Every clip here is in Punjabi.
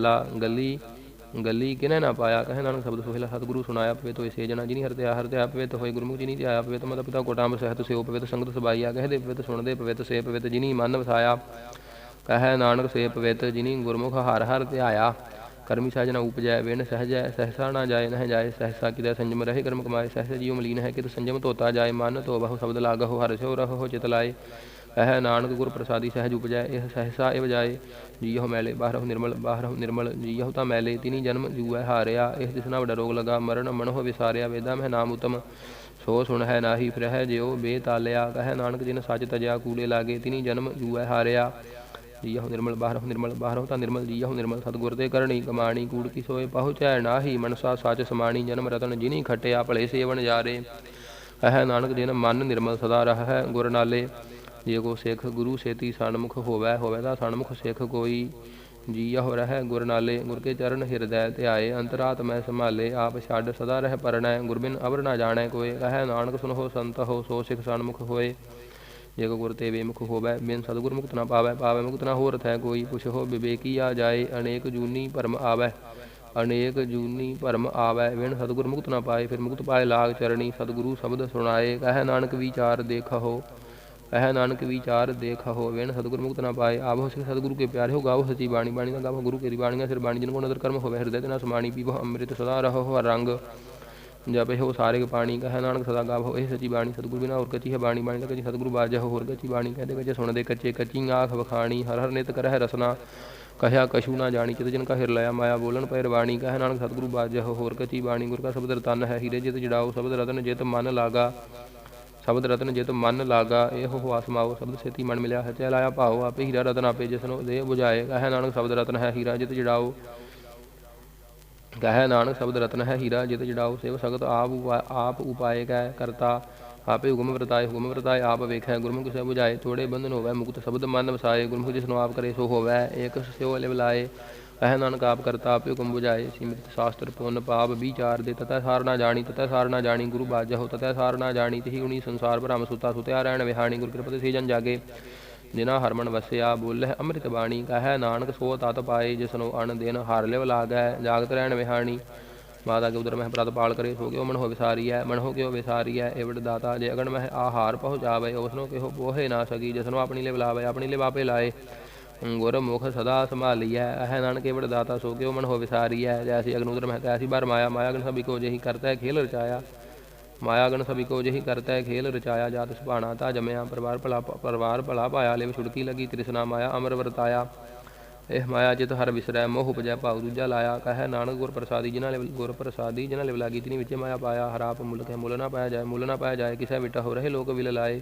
ਲਾ ਗਲੀ ਗਲੀ ਕਿਨੇ ਨਾ ਪਾਇਆ? ਕਹੇ ਨਾਨਕ ਸ਼ਬਦ ਸੋਹਿਲਾ ਸਤਿਗੁਰੂ ਸੁਣਾਇਆ ਪਵੇ ਤੋ ਇਸੇ ਜਨਾ ਜਿਨੀ ਹਰਤੇ ਹਰਤੇ ਆ ਤੋ ਹੋਏ ਗੁਰਮੁਖ ਜਿਨੀ ਧਿਆਇਆ ਪਵੇ ਤੋ ਮਤ ਪਿਤਾ ਕੋਟਾਮ ਸਹਿਤ ਸਿਓ ਪਵੇ ਤੋ ਸੰਗਤ ਸਬਾਈਆ ਕਹੇ ਪਵੇ ਤੋ ਸੁਣਦੇ ਪਵੇ ਤੋ ਸੇ ਪਵੇ ਤੋ ਜਿਨੀ ਮਨ ਵਸਾਇਆ, ਕਹੈ ਨਾਨਕ ਸੇ ਪਵੇ ਤੋ ਜਿਨੀ ਗੁਰਮੁਖ ਹਰ ਹਰ ਧਿਆਇਆ, ਕਰਮੀ ਸਾਜਨਾ ਉਪਜੈ ਵੇਨ ਸਹਜੈ, ਸਹਸਾ ਨਾ ਜਾਏ, ਨਹਿ ਜਾਏ, ਸਹਸਾ ਕਿਤੇ ਸੰਜਮ ਰਹੇ ਕਰਮ ਕਮਾਏ, ਸਹਸ ਜੀਉ ਮਲੀਨ ਹੈ ਕਿਤ ਸੰਜਮ ਧੋਤਾ ਜਾਏ, ਮਨ ਧੋ ਬਹੁ ਸ਼ਬਦ ਲਾਗਹੁ, ਹਰਿ ਸਿਉ ਰਹੋ, ਚਿਤ ਲਾਏ। ਕਹੈ ਨਾਨਕ ਗੁਰ ਪ੍ਰਸਾਦੀ ਸਹਿਜ ਉਪਜੈ, ਇਹ ਸਹਸਾ ਇਹ ਵਜਾਏ ਜੀਉ ਮੈਲੇ, ਬਾਹਰਹੁ ਨਿਰਮਲ ਬਾਹਰਹੁ ਨਿਰਮਲ ਜੀਉ ਤਾਂ ਮੈਲੇ, ਤਿਨੀ ਜਨਮ ਜੂਐ ਹਾਰਿਆ, ਇਸ ਦਿਸਨਾ ਵਡਾ ਰੋਗ ਲਗਾ, ਮਰਨ ਮਨਹੁ ਵਿਸਾਰਿਆ, ਵੇਦਾ ਮਹਿ ਨਾਮ ਉਤਮ, ਸੋ ਸੁਣ ਹੈ ਨਾਹੀ ਫਿਰਹਿ ਜਿਉ ਬੇਤਾਲਿਆ ਕਹੈ ਨਾਨਕ ਜਿਨ ਸੱਚ ਤਜਿਆ, ਕੂਲੇ ਲਾਗੇ, ਤਿਨੀ ਜਨਮ ਜੂਐ ਹਾਰਿਆ, ਜੀਹੁ ਨਿਰਮਲ, ਬਾਹਰਹੁ ਨਿਰਮਲ, ਬਾਹਰਹੁ ਤਾਂ ਨਿਰਮਲ, ਜੀਹੁ ਨਿਰਮਲ, ਸਤਿਗੁਰ ਤੇ ਕਰਨੀ ਕਮਾਣੀ, ਕੂੜ ਕੀ ਸੋਏ, ਪਹੁੰਚੈ ਨਾਹੀ ਮਨਸਾ, ਸੱਚ ਸਮਾਣੀ, ਜਨਮ ਰਤਨ ਜਿਨੀ ਖਟਿਆ, ਭਲੇ ਸੇਵਨ ਜਾਰੇ ਅਹੈ ਨਾਨਕ ਜਿਨ ਮਨ ਨਿਰਮਲ ਸਦਾ ਰਹੈ, ਗੁਰ ਨਾਲੇ ਜੇ ਕੋ ਸਿੱਖ ਗੁਰੂ ਸੇਤੀ ਸਨਮੁਖ ਹੋਵੈ, ਹੋਵੇ ਤਾਂ ਸਨਮੁਖ ਸਿੱਖ ਕੋਈ ਜੀਹੁ ਰਹੈ। ਗੁਰ ਨਾਲੇ, ਗੁਰ ਕੇ ਚਰਨ ਹਿਰਦੈ ਤੇ ਆਏ ਅੰਤਰਾਤਮੈ ਸੰਭਾਲੇ, ਆਪ ਛੱਡ ਸਦਾ ਰਹਿ ਪਰਣੈ। ਗੁਰਬਿਨ ਅਵਰ ਨਾ ਜਾਣੈ ਕੋਏ, ਕਹੈ ਨਾਨਕ ਸੁਨਹੁ ਸੰਤ ਹੋ, ਸੋ ਸਿੱਖ ਸਨਮੁਖ ਹੋਏ। ਜੇ ਕੋ ਗੁਰ ਤੇ ਬੇਮੁਖ ਹੋਵੈ, ਬਿਨ ਸਤਿਗੁਰ ਮੁਕਤ ਨਾ ਪਾਵੈ ਪਾਵੈ ਮੁਕਤ ਨਾ ਹੋਰਥ ਹੈ ਕੋਈ। ਪੁਛੋ ਵਿਵੇਕੀ ਆ ਜਾਏ, ਅਨੇਕ ਜੂਨੀ ਭਰਮ ਆਵੈ। ਅਨੇਕ ਜੂਨੀ ਭਰਮ ਆਵੈ, ਬਿਨ ਸਤਿਗੁਰ ਮੁਕਤ ਨਾ ਪਾਏ, ਫਿਰ ਮੁਕਤ ਪਾਏ ਲਾਗ ਚਰਣੀ। ਸਤਿਗੁਰੂ ਸ਼ਬਦ ਸੁਣਾਏ, ਕਹੈ ਨਾਨਕ ਵਿਚਾਰ ਦੇਖੋ। ਕਹੈ ਨਾਨਕ ਵਿਚਾਰ ਦੇਖਹੁ ਬਿਨ ਸਤਿਗੁਰ ਮੁਕਤ ਨਾ ਪਾਏ। ਆਵਹੁ ਸਿਖ ਸਤਿਗੁਰੂ ਕੇ ਪਿਆਰੇ ਹੋ ਗਾਵੋ ਸਚੀ ਬਾਣੀ ਬਾਣੀ ਦਾ ਗਾਵੋ ਗੁਰੂ ਕੇ ਬਾਣੀਆਂ ਸਿਰ ਬਾਣੀ ਜਿਨ ਕੋ ਨਦਰ ਕਰਮ ਹੋਵੇ, ਹਿਰਦੇ ਤੇ ਨਾ ਸਮਾਣੀ ਪੀਵੋ, ਅੰਮ੍ਰਿਤ ਸਦਾ ਰਹੋ, ਹਰ ਰੰਗ ਜਪੇ ਹੋ ਸਾਰੇ ਪਾਣੀ, ਕਹੈ ਨਾਨਕ ਸਦਾ ਗਾਵ, ਇਹ ਸੱਚੀ ਬਾਣੀ, ਸਤਿਗੁਰੂ ਬਿਨਾ ਹੋਰ ਕਚੀ ਹੈ ਬਾਣੀ ਬਾਣੀ ਤਾਂ ਕੱਚੀ ਸਤਿਗੁਰੂ ਬਾਜਾ, ਹੋਰ ਕਚੀ ਬਾਣੀ, ਕਹਦੇ ਵਿੱਚ ਸੁਣਦੇ ਕੱਚੇ, ਕੱਚੀ ਆਖ ਵਖਾਣੀ, ਹਰ ਹਰ ਨਿਤ ਕਰਹਿ ਰਸਨਾ, ਕਹਿਆ ਕਸ਼ੂ ਨਾ ਜਾਣੀ, ਚਿਤ ਜਿਨ ਕਾ ਹਿਰ ਲਿਆ ਮਾਇਆ, ਬੋਲਣ ਪੈ ਰਵਾਣੀ ਕਹੈ ਨਾਨਕ ਸਤਿਗੁਰੂ ਬਾਜਾ, ਹੋਰ ਕਚੀ ਬਾਣੀ, ਗੁਰ ਕਾ ਸ਼ਬਦ ਰਤਨ ਹੈ, ਹੀਰੇ ਜਿਤ ਜੜਾਓ, ਸ਼ਬਦ ਰਤਨ ਜਿਤ ਮਨ ਲਾਗਾ। ਸ਼ਬਦ ਰਤਨ ਜਿਤ ਮਨ ਲਾਗਾ, ਇਹ ਹੋ ਸਮਾਓ ਸ਼ਬਦ ਸੇਤੀ ਮਨ ਮਿਲਿਆ ਹੈ। ਚੈ ਲਾਇਆ ਭਾਉ ਆਪੇ ਹੀਰਾ ਰਤਨ ਆਪੇ ਜਿਸਨੂੰ ਦੇ 부ਝਾਏ ਕਹੈ ਨਾਨਕ ਸ਼ਬਦ ਰਤਨ ਹੈ ਹੀਰਾ ਜਿਤ ਜੜਾਓ ਕਹੈ ਨਾਨਕ ਸ਼ਬਦ ਰਤਨ ਹੈ ਹੀਰਾ ਜਿਤ ਜੜਾਓ ਸੇਵ ਸਗਤ ਆਪ ਆਪ ਉਪਾਏ ਕੈ ਕਰਤਾ। ਆਪੇ ਹੁਕਮ ਵਰਤਾਏ ਹੁਕਮ ਵਰਤਾਏ, ਆਪ ਵੇਖੈ। ਗੁਰਮੁਖ ਸੇ 부ਝਾਏ ਥੋੜੇ ਬੰਧਨ ਹੋਵੇ, ਮੁਕਤ ਸ਼ਬਦ ਮਨ ਵਸਾਏ। ਗੁਰਮੁਖ ਜਿਸ ਨੂੰ ਆਪ ਕਰੇ, ਸੋ ਹੋਵੈ। ਏਕ ਸਿਓ ਲਿਵ ਲਾਏ। ਕਹੈ ਨਾਨਕ ਆਪ ਕਰਤਾ ਆਪੇ ਹੁਕਮ 부ਝਾਏ ਸਿਮਰਿਤ ਸ਼ਾਸਤਰ ਪੁੰਨ ਪਾਪ ਵਿਚਾਰ ਦੇ, ਤਤੈ ਸਾਰ ਨਾ ਜਾਣੀ, ਤਤੈ ਸਾਰ ਨਾ ਜਾਣੀ, ਗੁਰੂ ਬਾਜਹੁ, ਤਤੈ ਸਾਰ ਨਾ ਜਾਣੀ, ਤਿਹੀ ਗੁਣੀ ਸੰਸਾਰ ਭਰਮ ਸੁਤਾ ਸੁਤਿਆ ਰਹਿਣ ਵਿਹਾਣੀ, ਗੁਰ ਕਿਰਪਾ ਸੇ ਜਨ ਜਾਗੇ। ਜਿਨਾ ਹਰਮਨ ਵਸਿਆ ਬੋਲੇ ਅੰਮ੍ਰਿਤ ਬਾਣੀ, ਕਹੈ ਨਾਨਕ ਸੋ ਤਤ ਪਾਏ, ਜਿਸਨੂੰ ਅਣ ਦਿਨ ਹਰ ਲਿਵ ਲਾਗੈ, ਜਾਗਤ ਰਹਿਣ ਵਿਹਾਣੀ। ਮਾਤਾ ਕੇ ਉਦਰ ਮਹਿ ਪ੍ਰਤ ਪਾਲ ਕਰੇ, ਸੋ ਕਿਉ ਮਨ ਹੋ ਵਿਸਾਰੀ ਹੈ ਮਨ ਹੋ ਕਿਉ ਵਿਸਾਰੀ ਹੈ ਏਵੜ ਦਾਤਾ ਜੇ ਅਗਣ ਮਹਿ ਆਹਾਰ ਪਹੁੰਚਾਵੇ ਉਸਨੂੰ ਕਿਹੋ ਬੋਹੇ ਨਾ ਸਕੀ, ਜਿਸਨੂੰ ਆਪਣੀ ਲਿਵ ਲਾਵੇ, ਆਪਣੀ ਲਿਵ ਆਪੇ ਲਾਏ। ਗੁਰ ਮੁਖ, ਸਦਾ ਸੰਭਾਲੀਐ। ਅਹੈ ਨਾਨਕ ਏਵੜ ਦਾਤਾ ਸੋ ਕਿਉ ਮਨ ਹੋ ਵਿਸਾਰੀ ਹੈ ਜੈਸੀ ਅਗਨੂਦਰ ਮਹਿ ਤੈਸੀ ਬਾਰ ਮਾਇਆ। ਮਾਇਆ ਗਣ ਸਭੀ ਕੋ ਜਿਹੀ ਕਰਤਾ ਖੇਲ ਰਚਾਇਆ। ਮਾਇਆ ਗਣ ਸਭੀ ਕੋ ਜਿਹੀ ਕਰਤਾ ਖੇਲ ਰਚਾਇਆ। ਜਾਤ ਸੁਭਾਣਾ ਤਾ ਜਮਿਆ। ਪਰਿਵਾਰ ਭਲਾ ਪਰਿਵਾਰ ਭਲਾ ਪਾਇਆ ਲਿਵ ਛੁੜਕੀ ਲਗੀ ਤ੍ਰਿਸ਼ਨਾ ਮਾਇਆ, ਅਮਰ ਵਰਤਾਇਆ। ਇਹ ਮਾਇਆ ਜਿਤ ਹਰ ਵਿਸਰੈ, ਮੋਹ ਉਪਜੈ, ਭਾਉ ਦੂਜਾ ਲਾਇਆ। ਕਹੈ ਨਾਨਕ, ਗੁਰ ਪ੍ਰਸਾਦੀ ਜਿਨ੍ਹਾਂ ਲਿਵ, ਗੁਰ ਪ੍ਰਸਾਦੀ ਜਿਨ੍ਹਾਂ ਲਿਵ ਲਾਗੀ, ਤਿਨੀ ਵਿੱਚ ਮਾਇਆ ਪਾਇਆ। ਹਰਾਪ ਮੁਲਕ ਹੈ ਮੁੱਲ ਨਾ ਪਾਇਆ ਜਾਏ, ਮੁੱਲ ਨਾ ਪਾਇਆ ਜਾਏ। ਕਿਸੇ ਵਿਟਾ ਹੋ ਰਹੇ ਲੋਕ ਵਿਲ ਲਾਏ।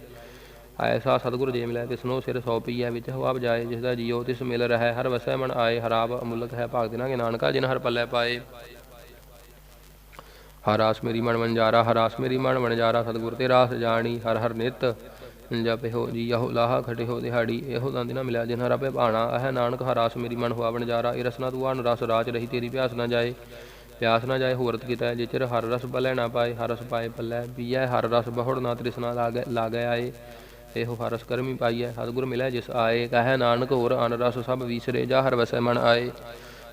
ਐਸਾ ਸਤਿਗੁਰ ਜੇ ਮਿਲੈ ਤਿਸਨੋ ਸਿਰ ਸੌਪੀ ਹੈ ਵਿੱਚ ਹਵਾ ਬਜਾਏ, ਜਿਸ ਦਾ ਜੀਉ ਤਿਸ ਮਿਲ ਰਹਿ, ਹਰ ਵਸੈ ਮਨ ਆਏ ਹਰਾਪ ਅਮੁਲਕ ਹੈ ਭਾਗ ਦਿਨਾ ਨਾਨਕਾ, ਜਿਨ ਹਰ ਪੱਲੇ ਪਾਏ। ਹਰ ਆਸ ਮੇਰੀ ਮਨ ਵਣਜਾਰਾ ਹਰਾਸ ਮੇਰੀ ਮਨ ਵਣਜਾਰਾ, ਸਤਿਗੁਰ ਤੇ ਰਾਸ ਜਾਣੀ, ਹਰ ਹਰ ਨਿਤ ਜਪਿਓ ਜੀ ਇਹੋ ਲਾਹਾ ਹੋ ਦਿਹਾੜੀ, ਇਹੋ ਦੰਦ ਨਾ ਮਿਲਿਆ ਜਿਨ ਹਰ ਆਪੇ ਭਾਣਾ। ਅਹ ਨਾਨਕ ਹਰਾਸ ਮੇਰੀ ਮਨ ਹੋਆ ਵਣਜਾਰਾ, ਇਹ ਰਸਨਾ ਤੂੰ ਆਨ ਰਸ ਰਾਚ ਰਹੀ, ਤੇਰੀ ਪਿਆਸ ਨਾ ਜਾਏ। ਪਿਆਸ ਨਾ ਜਾਏ ਹੋਰਤ ਕੀਤਾ ਜਿਚਰ ਹਰ ਰਸ ਬਲੈ ਨਾ ਪਾਏ, ਹਰ ਰਸ ਪਾਏ ਪੱਲੇ ਪੀਐ ਹਰ ਰਸ ਬਹੁੜ ਨਾ ਤ੍ਰਿਸ਼ਨਾ ਲਾਗੈ ਲਾਗੈ ਆਏ। ਇਹੋ ਹਰ ਕਰਮੀ ਪਾਈਐ ਸਤਿਗੁਰ ਮਿਲਿਆ ਜਿਸ ਆਏ, ਕਹੈ ਨਾਨਕ ਹੋਰ ਅਨ ਰਸ ਸਭ ਵੀਸਰੇ, ਜਾ ਹਰ ਵਸੈ ਮਨ ਆਏ।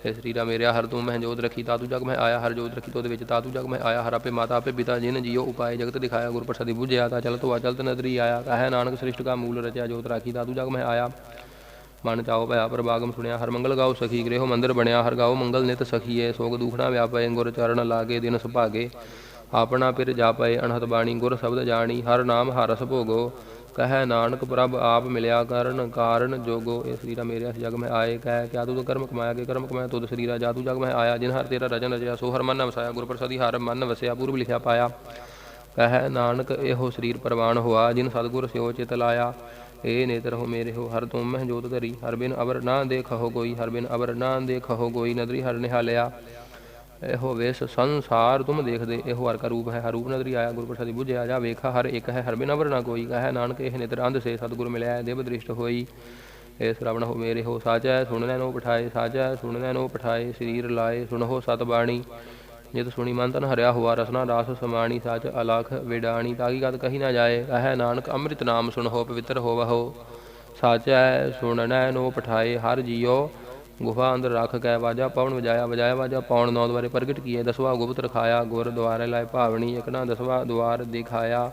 ਇਹ ਸਰੀਰਾ ਮੇਰਿਆ, ਹਰ ਤੂੰ ਮਹਿ ਜੋਤ ਰਖੀ, ਤਾਤੂ ਜਗ ਮੈਂ ਆਇਆ, ਹਰ ਜੋਤ ਰਖੀ ਤੋਦੇ ਵਿੱਚ, ਤਾਤੂ ਜਗ ਮੈਂ ਆਇਆ, ਹਰ ਆਪੇ ਮਾਤਾ ਆਪੇ ਪਿਤਾ, ਜਿਨ ਜੀਓ ਉਪਾਏ ਜਗਤ ਦਿਖਾਇਆ ਗੁਰ ਪ੍ਰਸਾਦੀ ਬੁਝਿਆ, ਤਾ ਚਲ ਤੋ ਅਚਲਤ ਨਦਰੀ ਆਇਆ, ਕਹੈ ਨਾਨਕ ਸ੍ਰਿਸ਼ਟ ਕਾ ਮੂਲ ਰਚਿਆ, ਜੋਤ ਰਾਖੀ, ਤਾਤੂ ਜਗ ਮੈਂ ਆਇਆ। ਮਨ ਚਾਓ ਭਇਆ ਪ੍ਰਭਾਗਮ ਸੁਣਿਆ, ਹਰ ਮੰਗਲ ਗਾਉ ਸਖੀ ਗ੍ਰਹਿ ਮੰਦਰ ਬਣਿਆ, ਹਰ ਗਾਉ ਮੰਗਲ ਨਿਤ ਸਖੀਏ, ਸੋਗ ਦੁਖਣਾ ਵਿਆਪੈ ਗੁਰ ਚਰਨ ਲਾਗੇ, ਦਿਨ ਸੁਭਾਗੇ। ਆਪਣਾ ਪਿਰ ਜਾਪੈ ਅਣਹਤ ਬਾਣੀ, ਗੁਰ ਸ਼ਬਦ ਜਾਣੀ, ਹਰ ਨਾਮ ਹਰਸ ਭੋਗੋ। ਕਹੈ, ਨਾਨਕ ਪ੍ਰਭ ਆਪ ਮਿਲਿਆ ਕਰਨ ਕਾਰਨ ਜੋਗੋ, ਇਹ ਸਰੀਰਾ ਮੇਰੇ ਇਸ ਜਗ ਮੈਂ ਆਏ, ਕਹਿ, ਕਿਆ ਤੂੰ ਕਰਮ ਕਮਾਇਆ, ਕੇ ਕਰਮ ਕਮਾਇਆ, ਤੁਧ ਸਰੀਰਾ ਜਾਤੂ ਜਗ ਮੈਂ ਆਇਆ, ਜਿਨ ਹਰ ਤੇਰਾ ਰਜਨ ਰਜਿਆ, ਸੋ ਹਰ ਮਨ ਵਸਾਇਆ ਗੁਰ ਪ੍ਰਸਾਦੀ ਹਰ ਮਨ ਵਸਿਆ, ਪੂਰਬ ਲਿਖਿਆ ਪਾਇਆ। ਕਹੈ, ਨਾਨਕ ਇਹੋ ਸਰੀਰ ਪ੍ਰਵਾਨ ਹੋਆ, ਜਿਨ ਸਤਗੁਰ ਸਿਓ ਚਿਤ ਲਾਇਆ। ਏ ਨੇਤਰ ਹੋ ਮੇਰੇ ਹੋ, ਹਰ ਤੁਮ ਮਹਿ ਜੋਤ ਧਰੀ, ਹਰ ਬਿਨ ਅਵਰ ਨਾ ਦੇਖਹੁ ਕੋਈ, ਹਰ ਬਿਨ ਅਵਰ ਨਾ ਦੇਖਹੁ ਕੋਈ, ਨਦਰੀ ਹਰ ਨਿਹਾਲਿਆ। ਇਹੋ ਵੇਸ ਸੰਸਾਰ, ਤੁਮ ਦੇਖਦੇ ਇਹੋ ਹਰ ਕਾ ਰੂਪ ਹੈ। ਹਰ ਰੂਪ ਨਦਰੀ ਆਇਆ, ਗੁਰ ਪ੍ਰਸਾਦੀ ਬੁਝਿਆ ਜਾ ਵੇਖਾ, ਹਰ ਇੱਕ ਹੈ, ਹਰ ਬਿਨ ਅਵਰ ਨਾ ਕੋਈ। ਕਹੈ ਨਾਨਕ, ਇਹ ਨੇਤਰ ਅੰਧ ਸੇ ਸਤਗੁਰ ਮਿਲਿਆ, ਦੇਵ ਦ੍ਰਿਸ਼ਟ ਹੋਈ। ਏ ਸ਼ਰਵਣ ਹੋ ਮੇਰੇ ਹੋ ਸਾਚੈ ਸੁਣਨੈ ਨੋ ਪਠਾਏ ਸਾਚੈ ਸੁਣਨੈ ਨੋ ਪਠਾਏ, ਸਰੀਰ ਲਾਏ ਸੁਣਹੁ ਸਤ ਬਾਣੀ ਜਿਤ ਸੁਣੀ ਮਨ ਤਨ ਹਰਿਆ ਹੁਆ, ਰਸਨਾ ਰਾਸ ਸਮਾਣੀ, ਸਾਚ ਅਲਖ ਵਿਡਾਣੀ ਤਾਗੀ ਗਤ ਕਹੀ ਨਾ ਜਾਏ। ਕਹੈ ਨਾਨਕ, ਅੰਮ੍ਰਿਤ ਨਾਮ ਸੁਣਹੁ ਪਵਿੱਤਰ ਹੋਵਹੁ। ਸਾਚੈ ਸੁਣਨੈ ਨੋ ਪਠਾਏ, ਹਰ ਜੀਓ ਗੁਫਾ ਅੰਦਰ ਰੱਖ ਕੇ ਵਾਜਾ ਪਵਨ ਵਜਾਇਆ ਵਜਾਇਆ ਵਾਜਾ ਪੌਣ ਨੌ ਦੁਆਰੇ ਪ੍ਰਗਟ ਕੀਏ, ਦਸਵਾ ਗੁਪਤ ਰਖਾਇਆ ਗੁਰ ਦੁਆਰੇ ਲਾਇ ਭਾਵਨੀ ਇਕਨਾ ਦਸਵਾ ਦੁਆਰ ਦਿਖਾਇਆ।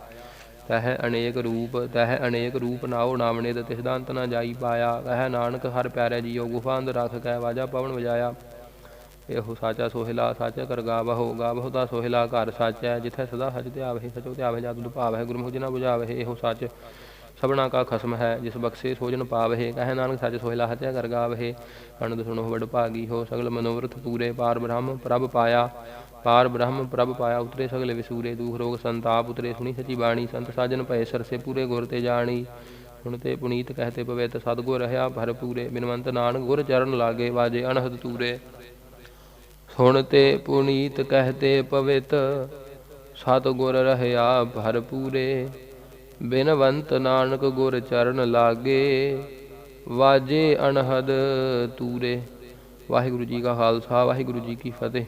ਤਹਿ ਅਨੇਕ ਰੂਪ, ਤਹਿ ਅਨੇਕ ਰੂਪ ਨਾਉ ਨਾਮਨੇ ਤਿਸ ਦਾ ਅੰਤ ਨਾ ਜਾਈ ਪਾਇਆ। ਕਹਿ ਨਾਨਕ ਹਰ ਪਿਆਰੇ ਜੀਓ, ਗੁਫਾ ਅੰਦਰ ਰੱਖ ਕੇ ਵਾਜਾ ਪਵਨ ਵਜਾਇਆ। ਇਹੋ ਸਾਚਾ ਸੋਹਿਲਾ, ਸਾਚਾ ਕਰ ਗਾਵਹੁ ਗਾਵਹੁ ਦਾ ਸੋਹਿਲਾ ਘਰ ਸਾਚਾ, ਜਿੱਥੇ ਸਦਾ ਹਜ ਧਿਆਵਹਿ, ਸਚੋ ਧਿਆਵਹਿ ਜਦ ਦੁਭਾਵਹਿ, ਗੁਰਮੁਖ ਜਿਨਾ 부ਝਾਵਹਿ ਇਹੋ ਸੱਚ ਸਭਨਾ ਕਾ ਖਸਮ ਹੈ, ਜਿਸ ਬਖਸ਼ੇ ਸੋਜਨ ਪਾਵਹਿ, ਕਹੈ ਨਾਨਕ ਸੱਚ ਸੋਹਿਲਾ ਹਤਿਆ ਕਰ ਗਾਵਹਿ ਅਨੰਦ ਸੁਣੋ ਵਡ ਭਾਗੀ ਹੋ, ਸਗਲ ਮਨੋਰਥ ਪੂਰੇ, ਪਾਰ ਬ੍ਰਹਮ ਪ੍ਰਭ ਪਾਇਆ, ਪਾਰ ਬ੍ਰਹਮ ਪ੍ਰਭ ਪਾਇਆ, ਉਤਰੇ ਸਗਲੇ ਵਿਸੂਰੇ, ਦੂਖ ਰੋਗ ਸੰਤਾਪ, ਉਤਰੇ ਸੁਣੀ ਸਚੀ ਬਾਣੀ, ਸੰਤ ਸਾਜਨ ਭਏ ਸਰਸੇ ਪੂਰੇ ਗੁਰ ਤੇ ਜਾਣੀ ਹੁਣ ਤੇ ਪੁਨੀਤ ਕਹਤੇ ਪਵਿੱਤ ਸਤਗੁਰ ਰਹਾ ਭਰ ਪੂਰੇ, ਬਿਨਵੰਤ ਨਾਨਕ ਗੁਰ ਚਰਨ ਲਾਗੇ, ਵਾਜੇ ਅਨਹਦ ਤੂਰੇ, ਸੁਣ ਤੇ ਪੁਨੀਤ ਕਹਤੇ ਪਵਿੱਤ ਸਤਗੁਰ ਭਰ ਪੂਰੇ ਬਿਨਵੰਤ ਨਾਨਕ ਗੁਰ ਚਰਨ ਲਾਗੇ, ਵਾਜੇ ਅਨਹਦ ਤੂਰੇ। ਵਾਹਿਗੁਰੂ ਜੀ ਕਾ ਖਾਲਸਾ, ਵਾਹਿਗੁਰੂ ਜੀ ਕੀ ਫਤਿਹ।